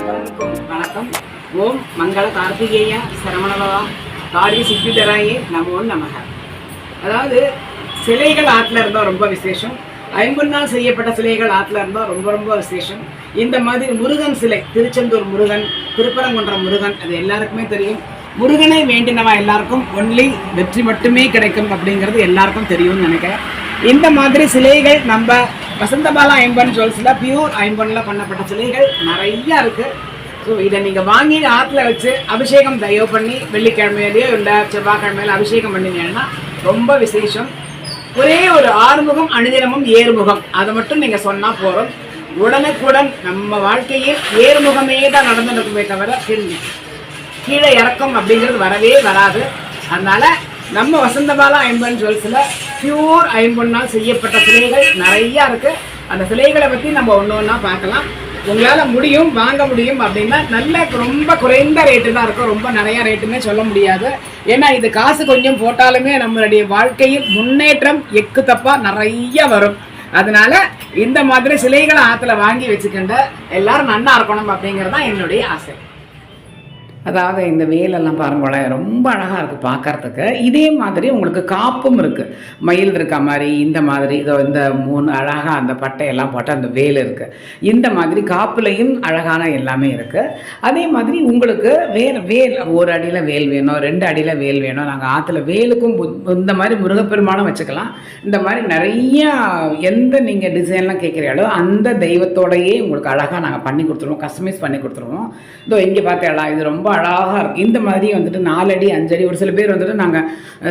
அனைவருக்கும் வணக்கம். ஓம் மங்கள கார்த்திகேயா சரவணபவா சித்தி சித்திதராயே நமோ நமக. அதாவது சிலைகள் ஆற்றுல இருந்தால் ரொம்ப விசேஷம். ஐம்பொன்னால் செய்யப்பட்ட சிலைகள் ஆற்றுல இருந்தால் ரொம்ப ரொம்ப விசேஷம். இந்த மாதிரி முருகன் சிலை திருச்செந்தூர் முருகன் திருப்பரங்குன்றம் முருகன் அது எல்லாருக்குமே தெரியும். முருகனை வேண்டினவா எல்லாருக்கும் ஒன்லி வெற்றி மட்டுமே கிடைக்கும் அப்படிங்கிறது எல்லாருக்கும் தெரியும்னு நினைக்கிறேன். இந்த மாதிரி சிலைகள் நம்ம வசந்தபாலா ஐம்பன் ஜுவல்ஸில் பியூர் ஐம்பனில் பண்ணப்பட்ட சிலைகள் நிறையா இருக்குது ஸோ இதை நீங்கள் வாங்கி ஆற்றுல வச்சு அபிஷேகம் தயவு பண்ணி வெள்ளிக்கிழமையிலேயோ இல்லை செவ்வாய்க்கிழமையில அபிஷேகம் பண்ணிங்கன்னா ரொம்ப விசேஷம். ஒரே ஒரு ஆறுமுகம் அணுதினமும் ஏறுமுகம். அதை மட்டும் நீங்கள் சொன்னால் போதும். உடனுக்குடன் நம்ம வாழ்க்கையில் ஏறுமுகமே தான் நடந்துருக்குமே தவிர கீழ் கீழே இறக்கம் அப்படிங்கிறது வரவே வராது. அதனால நம்ம வசந்தபாலா ஐம்பன் ஜுவல்ஸில் பியூர் ஐம்பொன்னால் செய்யப்பட்ட சிலைகள் நிறையா இருக்குது அந்த சிலைகளை பற்றி நம்ம ஒன்று ஒன்றா பார்க்கலாம். உங்களால் முடியும் வாங்க முடியும் அப்படின்னா நல்ல ரொம்ப குறைந்த ரேட்டு தான் இருக்கும். ரொம்ப நிறையா ரேட்டுமே சொல்ல முடியாது. ஏன்னா இது காசு கொஞ்சம் போட்டாலுமே நம்மளுடைய வாழ்க்கையில் முன்னேற்றம் எக்கு தப்பாக நிறைய வரும். அதனால இந்த மாதிரி சிலைகளை ஆற்றுல வாங்கி வச்சுக்கின்ற எல்லாரும் நன்னா இருக்கணும் அப்படிங்கிறது தான் என்னுடைய ஆசை. அதாவது இந்த வேலெல்லாம் பாருங்களேன் ரொம்ப அழகாக இருக்குது பார்க்கறதுக்கு இதே மாதிரி உங்களுக்கு காப்பும் இருக்குது மயில் இருக்க மாதிரி இந்த மாதிரி இதோ இந்த மூணு அழகாக அந்த பட்டையெல்லாம் போட்டு அந்த வேல் இருக்குது இந்த மாதிரி காப்புலையும் அழகான எல்லாமே இருக்குது அதே மாதிரி உங்களுக்கு வேறு வேல் ஒரு அடியில் வேல் வேணும் ரெண்டு அடியில் வேல் வேணும். நாங்கள் ஆற்றுல வேலுக்கும் பு- இந்த மாதிரி முருகப்பெருமானம் வச்சுக்கலாம். இந்த மாதிரி நிறையா எந்த நீங்கள் டிசைன்லாம் கேட்குறீங்களோ அந்த தெய்வத்தோடையே உங்களுக்கு அழகாக நாங்கள் பண்ணி கொடுத்துருவோம் கஸ்டமைஸ் பண்ணி கொடுத்துருவோம். இதோ இங்கே பார்த்தேடா இது ரொம்ப அழகாக இருக்கும். இந்த மாதிரி வந்துட்டு நாலடி அஞ்சடி ஒரு சில பேர் வந்துட்டு நாங்கள்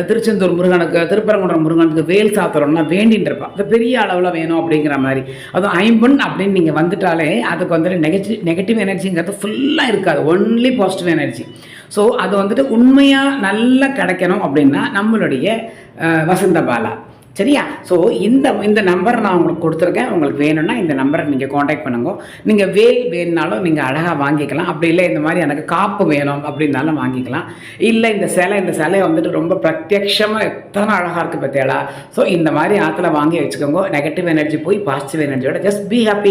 திருச்செந்தூர் முருகனுக்கு திருப்பரங்குன்றம் முருகனுக்கு வேல் சாத்துறோம்னா வேண்டின்னு இருப்போம் அது பெரிய அளவில் வேணும் அப்படிங்கிற மாதிரி. அதுவும் ஐம்பன் அப்படின்னு நீங்கள் வந்துட்டாலே அதுக்கு வந்துட்டு நெகட்டிவ் நெகட்டிவ் எனர்ஜிங்கிறது ஃபுல்லாக இருக்காது. ஒன்லி பாசிட்டிவ் எனர்ஜி ஸோ அது வந்துட்டு உண்மையாக நல்லா கிடைக்கணும் அப்படின்னா நம்மளுடைய வசந்தபாலா வசந்த பாலா. சரியா? ஸோ இந்த இந்த நம்பர் நான் உங்களுக்கு கொடுத்துருக்கேன். உங்களுக்கு வேணும்னா இந்த நம்பரை நீங்கள் காண்டாக்ட் பண்ணுங்க. நீங்கள் வேல் வேணுனாலும் நீங்கள் அழகாக வாங்கிக்கலாம். அப்படி இல்லை இந்த மாதிரி எனக்கு காப்பு வேணும் அப்படின்னாலும் வாங்கிக்கலாம். இல்லை இந்த சிலை இந்த சிலை வந்துட்டு ரொம்ப பிரத்யக்ஷமாக எத்தனை அழகாக இருக்குது பற்றியாளா ஸோ இந்த மாதிரி ஆற்றுல வாங்கி வச்சுக்கோங்க. நெகட்டிவ் எனர்ஜி போய் பாசிட்டிவ் எனர்ஜியோட ஜஸ்ட் பி ஹாப்பி